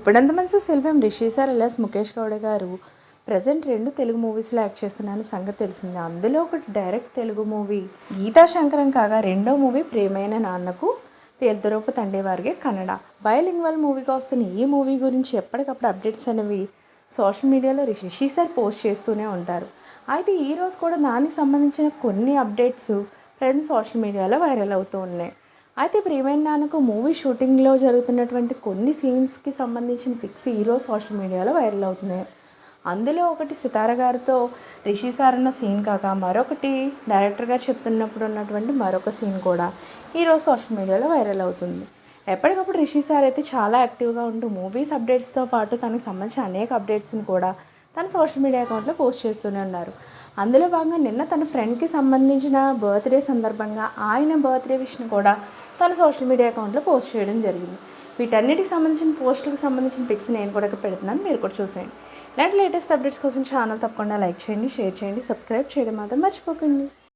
Guppedantha Manasu సెల్ఫేమ్ Rishi sir alias Mukesh Gowda garu present రెండు తెలుగు మూవీస్లో act చేస్తున్నారని సంగతి తెలిసింది. అందులో ఒకటి డైరెక్ట్ తెలుగు మూవీ గీతా శంకరం కాగా రెండో మూవీ ప్రేమైన నాన్నకు తేల్తరూపు తండేవారిగే కన్నడ. బయోలింగ్వల్ మూవీగా వస్తున్న ఈ మూవీ గురించి ఎప్పటికప్పుడు అప్డేట్స్ అనేవి సోషల్ మీడియాలో రిషి సార్ పోస్ట్ చేస్తూనే ఉంటారు. అయితే ఈరోజు కూడా దానికి సంబంధించిన కొన్ని అప్డేట్స్ ఫ్రెండ్స్ సోషల్ మీడియాలో వైరల్ అవుతూ ఉన్నాయి. అయితే ప్రియమైన నాన్నకు? మూవీ షూటింగ్లో జరుగుతున్నటువంటి కొన్ని సీన్స్కి సంబంధించిన పిక్స్ ఈరోజు సోషల్ మీడియాలో వైరల్ అవుతున్నాయి. అందులో ఒకటి సితార గారితో రిషి సార్ అన్న సీన్ కాక మరొకటి డైరెక్టర్ గారు చెప్తున్నప్పుడు ఉన్నటువంటి మరొక సీన్ కూడా ఈరోజు సోషల్ మీడియాలో వైరల్ అవుతుంది. ఎప్పటికప్పుడు రిషి సార్ అయితే చాలా యాక్టివ్గా ఉంటూ మూవీస్ అప్డేట్స్తో పాటు తనకు సంబంధించిన అనేక అప్డేట్స్ని కూడా తన సోషల్ మీడియా అకౌంట్లో పోస్ట్ చేస్తూనే ఉన్నారు. అందులో భాగంగా నిన్న తన ఫ్రెండ్కి సంబంధించిన బర్త్డే సందర్భంగా ఆయన బర్త్డే విషయం కూడా తన సోషల్ మీడియా అకౌంట్లో పోస్ట్ చేయడం జరిగింది. వీటన్నిటికి సంబంధించిన పోస్టులకు సంబంధించిన పిక్స్ నేను కూడా పెడుతున్నాను. మీరు కూడా చూసేయండి. ఇలాంటి లేటెస్ట్ అప్డేట్స్ కోసం ఛానల్ తప్పకుండా లైక్ చేయండి షేర్ చేయండి సబ్స్క్రైబ్ చేయడం మాత్రం మర్చిపోకండి.